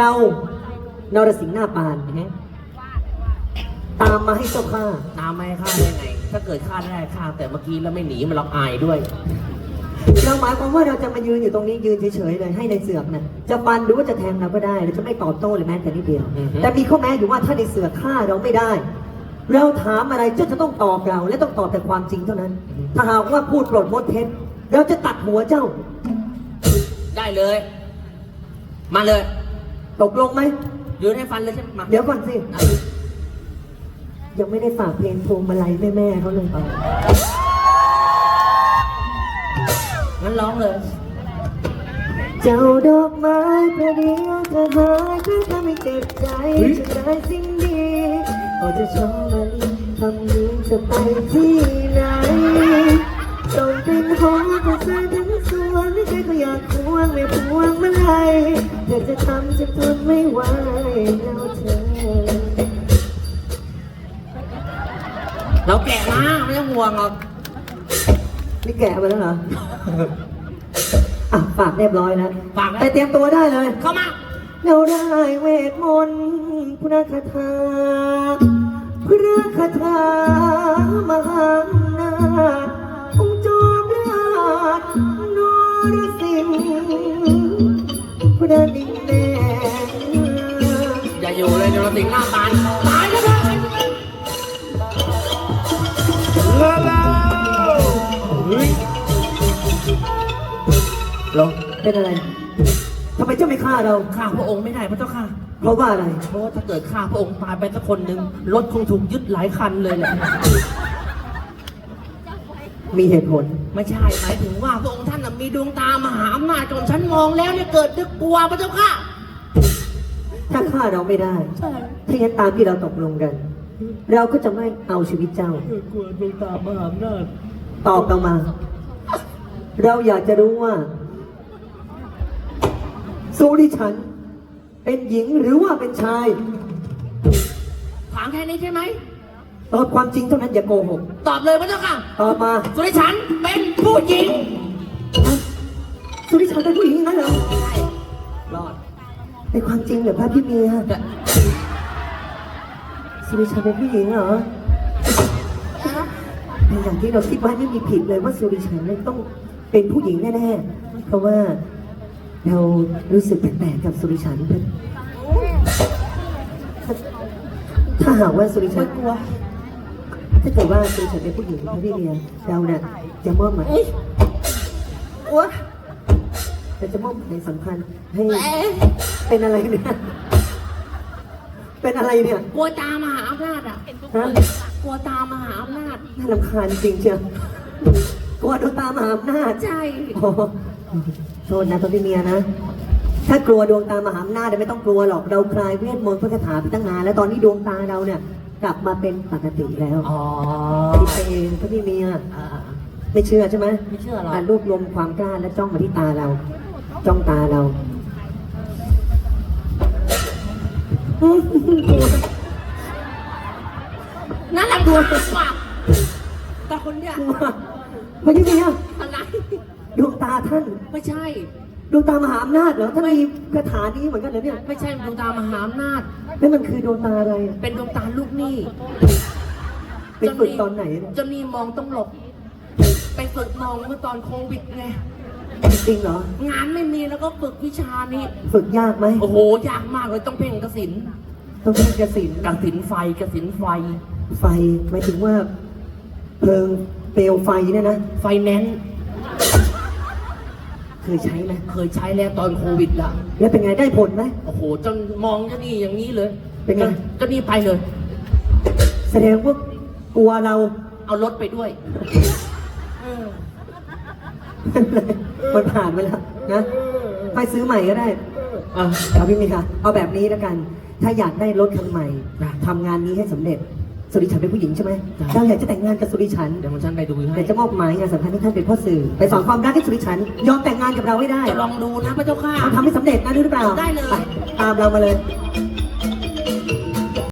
เรานรสิงห์หน้าปานตามมาให้เจ้าข้าตามไม่ให้ฆ่าได้ไง ถ้าเกิดฆ่าได้ฆ่าแต่เมื่อกี้แล้วไม่หนีมันล็อกอายด้วย เราหมายความว่าเราจะมายืนอยู่ตรงนี้ยืนเฉยๆเลยให้ในเสือกนะจะฟันหรือว่าจะแทงเราก็ได้เราจะไม่ตอบโต้เลยแม้แต่นิดเดียว อือฮึ แต่มีข้อแม้อยู่ว่าถ้าในเสือกฆ่าเราไม่ได้ เราถามอะไรเจ้าจะต้องตอบเรา และต้องตอบแต่ความจริงเท่านั้น ถ้าหากว่าพูดปลดมดเท็จเราจะตัดหัวเจ้า ได้เลย มาเลย ตกลงไหมยืนให้ฟันเลยใช่ไหมมาเดี๋ยวก่อนสิ เอายังไม่ได้ฝากเพลงพวงมาลัยแม่ๆเขาเลยงั้นร้องเลย เจ้าดอกไม้ประเดียวจะหายเพื่อทำให้เจ็บใจจะได้สิ่งดีก็จะชอบมันทำนี้จะไปที่ไหนต้องเป็นหอมของเธอทั้งส วนไม่ใช่ก็อยากควงไม่พวงมาลัยเธอจะทำจะทนไม่ไหวแล้วเธอ เราแกะมาไม่ต้องห่วงหรอกนี่แก่มาแล้วเหรอ อะฝากเรียบร้อยแล้วฝากนะ ไปเตรียมตัวได้เลย เข้ามาเราได้เวทมนต์พุทธคาถาพระคาถา อย่าอยู่เลยเดี๋ยวเราสิงหน้าปานตายแล้วนะหรอเป็นอะไรทำไมเจ้าไม่ฆ่าเราฆ่าพระองค์ไม่ได้พระเจ้าค่ะ เพราะว่าอะไร เพราะว่าถ้าเกิดฆ่าพระองค์ตายไปสักคนหนึ่งรถคงถูกยึดหลายคันเลยแหละ มีเหตุผล ไม่ใช่หมายถึงว่าพระองค์ท่านน่ะมีดวงตามหาอำนาจจนฉันมองแล้วเนี่ยเกิดนึกกลัวพระเจ้าค่ะถ้า ฆ่าเราไม่ได้ถ้างั้นตามที่เราตกลงกัน เราก็จะไม่เอาชีวิตเจ้า เกิดกลัวดวงตามหาอำนาจตอบเรามา เราอยากจะรู้ว่าสุริฉัน เป็นหญิงหรือว่าเป็นชาย ถามแค่นี้ใช่ไหม ตอบความจริงเท่านั้นอย่าโกหก ตอบเลยพระเจ้าค่ะตอบมา สุริฉันเป็นผู้หญิง สุริฉันเป็นผู้หญิงงั้นเหรอรอด เป็นความจริงเหรอพระพี่เมียสุริฉันเป็นผู้หญิงเหรอเป็นอย่างที่เราคิดไว้ไม่มีผิดเลยว่าสุริฉันเนี่ต้องเป็นผู้หญิงแน่ๆ เพราะว่าเรารู้สึกแปลกๆกับสุริฉันถ้าหากว่าสุริฉันกลัวถ้าเกิดว่าสุริฉันเป็นผู้หญิงพระพี่เมียเราเนี่ยจะมอบหมายกลัว เราจะมอบหมายสำคัญให้ เป็นอะไรเนี่ย เป็นอะไรเนี่ย กลัวตามหาอำนาจอะฮะกลัวตามหาอำนาจ น่ารำคาญจริงเชียวกลัวโดนตามหาอำนาจใช่โอ้โหโทษนะพระพี่เมียนะ ถ้ากลัวดวงตามหาอำนาจเนี่ยไม่ต้องกลัวหรอก เราคลายเวทมนต์พระคาถาไปตั้งนานแล้วตอนนี้ดวงตาเราเนี่ย กลับมาเป็นปกติแล้ว อ๋อคิดไปเองพระพี่เมียอ่าไม่เชื่อใช่ไหมไม่เชื่อหรอกอ่ารวบรวมความกล้าและจ้องมาที่ตาเรา จ้องตาเรานั่นแหละกลัวมากแต่คนเนี้ยกลัวพระพี่เมียอะไรดวงตาท่าน ไม่ใช่ ดวงตามหาอำนาจเหรอท่านมีคาถานี้เหมือนกันเหรอเนี่ยไม่ใช่ดวงตามหาอำนาจแล้วมันคือดวงตาอะไรอะเป็นดวงตาลูกหนี้เป็นฝึกตอนไหนเนี่ยเจนนี่มองต้องหลบ ไปฝึกมองเมื่อตอนโควิดไง จริงเหรอ งานไม่มีแล้วก็ฝึกวิชานี้ ฝึกยากไหม โอ้โห ยากมากเลยต้องเพ่งกสินต้องเป็นกระสินกสินไฟกสินไฟ ไฟหมายถึงว่า เพลิงเปลวไฟเนี่ยนะ ไฟแนนซ์เคยใช้ไหมเคยใช้แล้วตอนโควิดละแล้วเป็นไงได้ผลไหม โอ้โหจนมองเจ้านี่อย่างนี้เลยเป็นไง เจ้านี่ไปเลย แสดงว่ากลัวเราเอารถไปด้วย มันผ่านไปแล้วนะไปซื้อใหม่ก็ได้อะเอาพี่มีค่ะ เอาแบบนี้แล้วกัน ถ้าอยากได้รถคันใหม่ได้ทำงานนี้ให้สำเร็จ สุริฉันเป็นผู้หญิงใช่ไหมได้เราอยากจะแต่งงานกับสุริฉันเดี๋ยวผมฉันไปดูให้แต่จะมอบหมายงานสำคัญให้ท่านเป็นพ่อสื่อ ไปสอนความรักให้สุริฉัน ยอมแต่งงานกับเราให้ได้จะลองดูนะพระเจ้าค่ะเราทำให้สำเร็จนะรู้หรือเปล่าได้เลยปตามเรามาเลยไ